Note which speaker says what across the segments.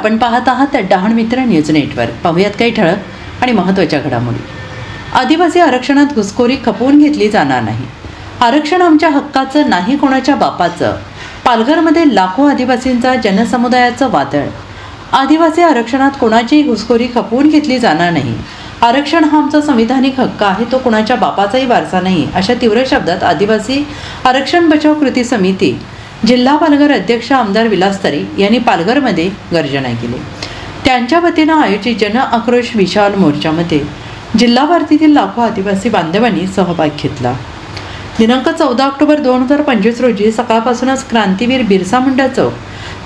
Speaker 1: आपण पाहत आहात डहाण मित्र न्यूज नेटवर्क. पाहूयात काही ठळक आणि महत्त्वाच्या घडामोडी. आदिवासी आरक्षणात घुसखोरी खपवून घेतली जाणार नाही. आरक्षण आमच्या हक्काचं नाही कोणाच्या बापाचं. पालघरमध्ये लाखो आदिवासींचा जनसमुदायाचं वादळ. आदिवासी आरक्षणात कोणाचीही घुसखोरी खपवून घेतली जाणार नाही. आरक्षण हा आमचा संविधानिक हक्क आहे तो कोणाच्या बापाचाही वारसा नाही अशा तीव्र शब्दात आदिवासी आरक्षण बचाव कृती समिती जिल्हा पालघर अध्यक्ष आमदार विलास तरे यांनी पालघरमध्ये गर्जना केली. त्यांच्या वतीनं आयोजित जन आक्रोश विशाल मोर्चामध्ये जिल्हा भारतीतील लाखो आदिवासी बांधवांनी सहभाग घेतला. दिनांक चौदा ऑक्टोबर दोन हजार पंचवीस रोजी सकाळपासूनच क्रांतीवीर बिरसा मुंडा चौक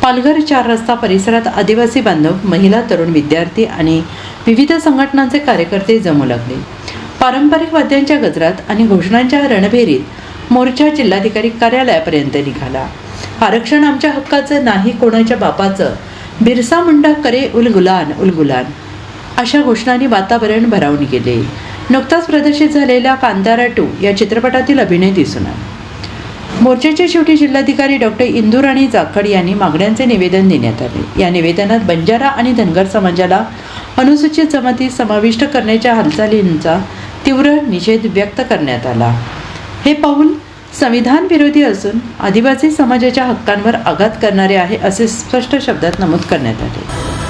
Speaker 1: पालघर चार रस्ता परिसरात आदिवासी बांधव महिला तरुण विद्यार्थी आणि विविध संघटनांचे कार्यकर्ते जमू लागले. पारंपरिक वाद्यांच्या गजरात आणि घोषणांच्या रणभेरीत मोर्चा जिल्हाधिकारी कार्यालयापर्यंत निघाला. आरक्षण आमच्या हक्काचं नाही कोणाच्या बापाचं? बिरसा मुंडा करे उल गुलान अशा घोषणांनी वातावरण भरावून गेले. नुकताच प्रदर्शित झालेल्या कांतारा टू या चित्रपटातील अभिनय दिसून मोर्चाच्या शेवटी जिल्हाधिकारी डॉक्टर इंदूर आणि जाखड यांनी मागण्यांचे निवेदन देण्यात आले. या निवेदनात बंजारा आणि धनगर समाजाला अनुसूचित जमाती समाविष्ट करण्याच्या हालचालींचा तीव्र निषेध व्यक्त करण्यात आला. हे पाऊल संविधान विरोधी असून आदिवासी समाजाच्या हक्कांवर आघात करणारे आहे असे स्पष्ट शब्दात नमूद करण्यात आले.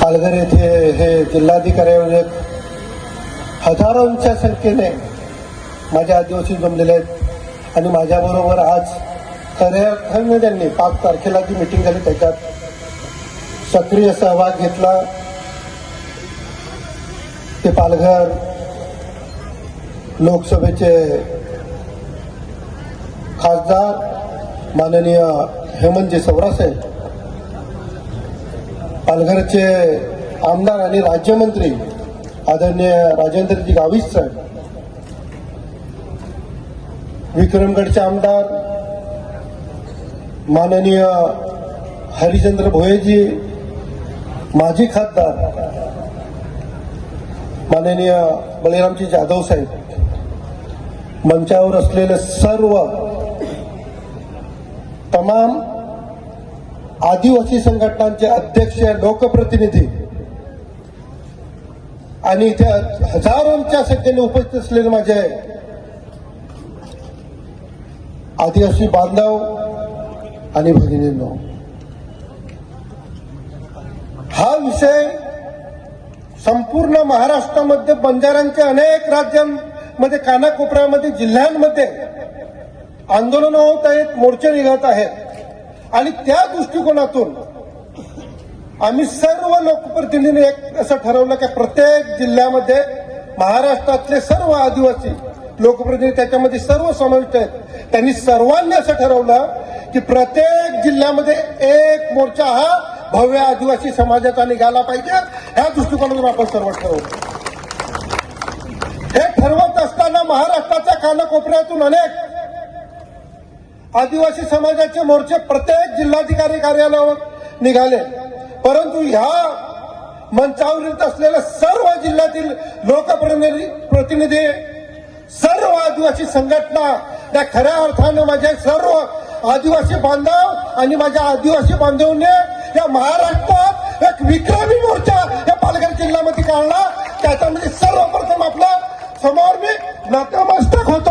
Speaker 2: पालघर येथे हे जिल्हाधिकारी म्हणजे हजारोंच्या संख्येने माझ्या आदिवासी जमलेले आहेत. आणि माझ्याबरोबर आज खऱ्या त्यांनी पाच तारखेला जी मिटिंग झाली त्याच्यात सक्रिय सहभाग घेतला. ते पालघर लोकसभेचे खासदार माननीय हेमंतजी सवरासाहेब पालघरचे आमदार आणि राज्यमंत्री आदरणीय राजेंद्रजी गाविस साहेब विक्रमगडचे आमदार माननीय हरिचंद्र भोयेजी माजी खासदार माननीय बळीरामजी जाधव साहेब मंचावर असलेले सर्व तमाम आदिवासी संघटनांचे अध्यक्ष लोकप्रतिनिधी आणि इथे हजारोंच्या संख्येने उपस्थित असलेले माझे आदिवासी बांधव आणि भगिनींनो हा विषय संपूर्ण महाराष्ट्रामध्ये बंजारांच्या अनेक राज्यांमध्ये कानाकोपऱ्यामध्ये जिल्ह्यांमध्ये आंदोलनं होत आहेत मोर्चे निघत आहेत. आणि त्या दृष्टिकोनातून आम्ही सर्व लोकप्रतिनिधींनी एक असं ठरवलं की प्रत्येक जिल्ह्यामध्ये महाराष्ट्रातले सर्व आदिवासी लोकप्रतिनिधी त्याच्यामध्ये सर्व समाविष्ट आहेत. त्यांनी सर्वांनी असं ठरवलं की प्रत्येक जिल्ह्यामध्ये एक मोर्चा हा भव्य आदिवासी समाजाचा निघाला पाहिजे. ह्या दृष्टिकोनातून आपण सर्व ठरवलं हे ठरवत असताना महाराष्ट्राच्या कानाकोपऱ्यातून अनेक आदिवासी समाजाचे मोर्चे प्रत्येक जिल्हाधिकारी कार्यालयावर निघाले. परंतु ह्या मंचावर येत असलेल्या सर्व जिल्ह्यातील लोकप्रतिनिधी प्रतिनिधी सर्व आदिवासी संघटना या खऱ्या अर्थानं माझे सर्व आदिवासी बांधव आणि माझ्या आदिवासी बांधवने या महाराष्ट्रात एक विक्रमी मोर्चा या पालघर जिल्ह्यामध्ये काढला. त्याच्यामध्ये म्हणजे सर्वप्रथम आपला समोर मी नतमस्तक होतो.